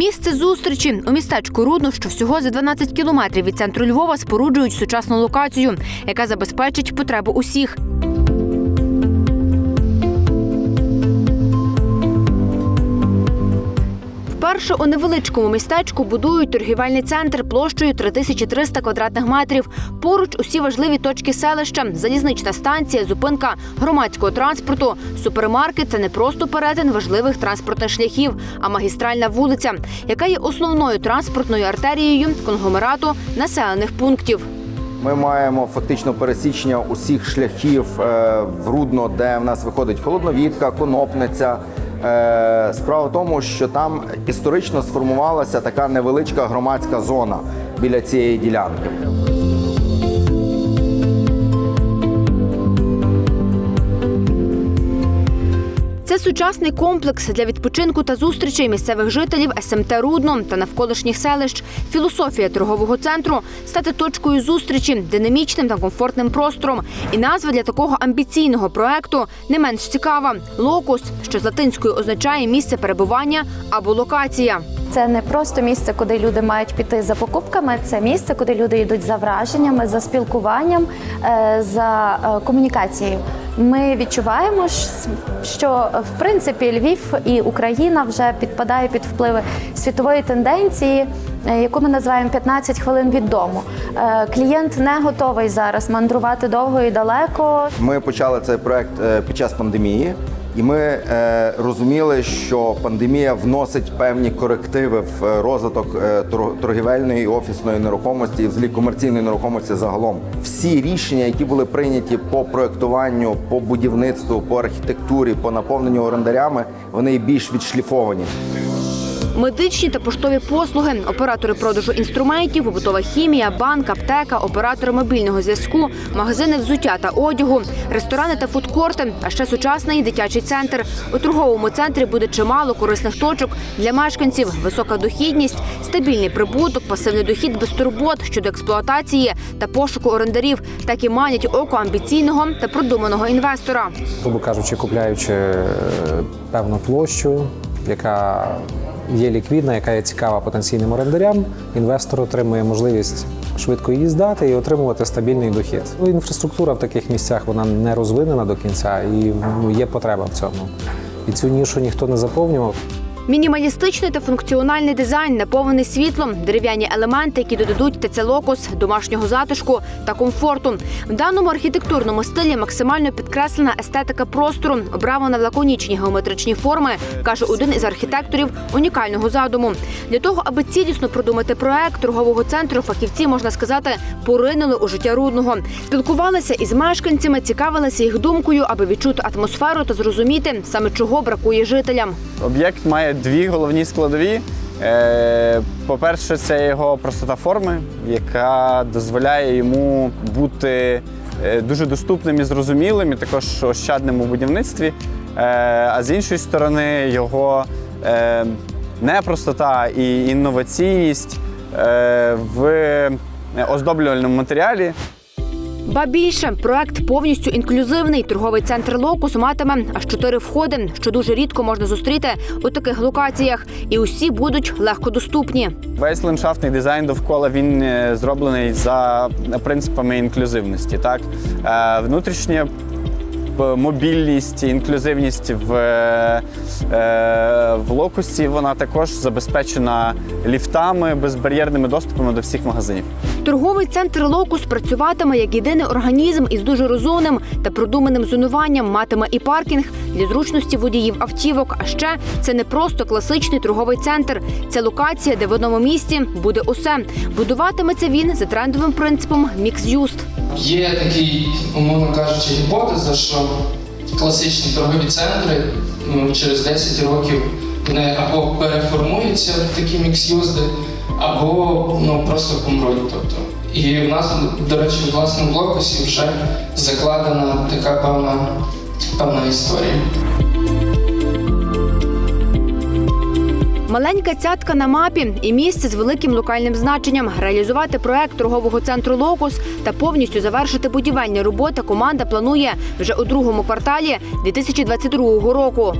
Місце зустрічі у містечку Рудно, що всього за 12 кілометрів від центру Львова споруджують сучасну локацію, яка забезпечить потребу усіх. Вперше у невеличкому містечку будують торгівельний центр площею 3300 квадратних метрів. Поруч усі важливі точки селища, залізнична станція, зупинка громадського транспорту, супермаркет це не просто перетин важливих транспортних шляхів, а магістральна вулиця, яка є основною транспортною артерією конгломерату населених пунктів. Ми маємо фактично пересічення усіх шляхів е, в Рудно, де в нас виходить холодновідка, конопниця. Е, Справа в тому, що там історично сформувалася така невеличка громадська зона біля цієї ділянки. Це сучасний комплекс для відпочинку та зустрічей місцевих жителів СМТ Рудно та навколишніх селищ. Філософія торгового центру стати точкою зустрічі, динамічним та комфортним простором. І назва для такого амбіційного проекту не менш цікава локус, що з латинською означає місце перебування або локація. Це не просто місце, куди люди мають піти за покупками. Це місце, куди люди йдуть за враженнями, за спілкуванням, е, за е, комунікацією. Ми відчуваємо, що в принципі Львів і Україна вже підпадає під впливи світової тенденції, е, яку ми називаємо 15 хвилин від дому. Е, Клієнт не готовий зараз мандрувати довго і далеко. Ми почали цей проект е, під час пандемії, і ми е, розуміли, що пандемія вносить певні корективи в е, розвиток е, тор- торгівельної офісної нерухомості і взагалі комерційної нерухомості загалом. Всі рішення, які були прийняті по проектуванню, по будівництву, по архітектурі, по наповненню орендарями, вони більш відшліфовані. Медичні та поштові послуги, оператори продажу інструментів, побутова хімія, банк, аптека, оператори мобільного зв'язку, магазини взуття та одягу, ресторани та фудкорти, а ще сучасний дитячий центр. У торговому центрі буде чимало корисних точок для мешканців, висока дохідність, стабільний прибуток, пасивний дохід без турбот щодо експлуатації та пошуку орендарів, так і манять око амбіційного та продуманого інвестора. грубо кажучи, купляючи е, певну площу, яка є ліквідна, яка є цікава потенційним орендарям, інвестор отримує можливість швидко її здати і отримувати стабільний дохід. Ну, Інфраструктура в таких місцях вона не розвинена до кінця і ну, є потреба в цьому. І цю нішу ніхто не заповнював. Мінімалістичний та функціональний дизайн, наповнений світлом, дерев'яні елементи, які додадуть ТЦ домашнього затишку та комфорту. В даному архітектурному стилі максимально підкреслена естетика простору, обрана лаконічні геометричні форми, каже один із архітекторів унікального задуму. Для того, аби цілісно продумати проект торгового центру, фахівці можна сказати, поринули у життя рудного. Спілкувалися із мешканцями, цікавилися їх думкою, аби відчути атмосферу та зрозуміти саме чого бракує жителям. Об'єкт має дві головні складові. Е, По-перше, це його простота форми, яка дозволяє йому бути е, дуже доступним і зрозумілим, і також ощадним у будівництві. Е, А з іншої сторони, його непростота і інноваційність в оздоблювальному матеріалі. Ба більше проект повністю інклюзивний. Торговий центр Локус матиме аж чотири входи, що дуже рідко можна зустріти у таких локаціях, і усі будуть легко доступні. Весь ландшафтний дизайн довкола він е, зроблений за принципами інклюзивності. Так? Е, Внутрішня п- мобільність, інклюзивність в, е, е, в локусі вона також забезпечена ліфтами, безбар'єрними доступами до всіх магазинів. Торговий центр Локус працюватиме як єдиний організм із дуже розумним та продуманим зонуванням. Матиме і паркінг для зручності водіїв автівок. А ще це не просто класичний торговий центр. Це локація, де в одному місці буде усе. Будуватиметься він за трендовим принципом мікс-юст. Є такий, умовно кажучи, гіпотеза, що класичні торгові центри ну, через 10 років вони або переформуються в такі мікс-юзди, або ну, просто помруть. Тобто. І в нас, до речі, в власному блокусі вже закладена така певна, певна історія. Маленька цятка на мапі і місце з великим локальним значенням. Реалізувати проект торгового центру Локус та повністю завершити будівельні роботи команда планує вже у другому кварталі 2022 року.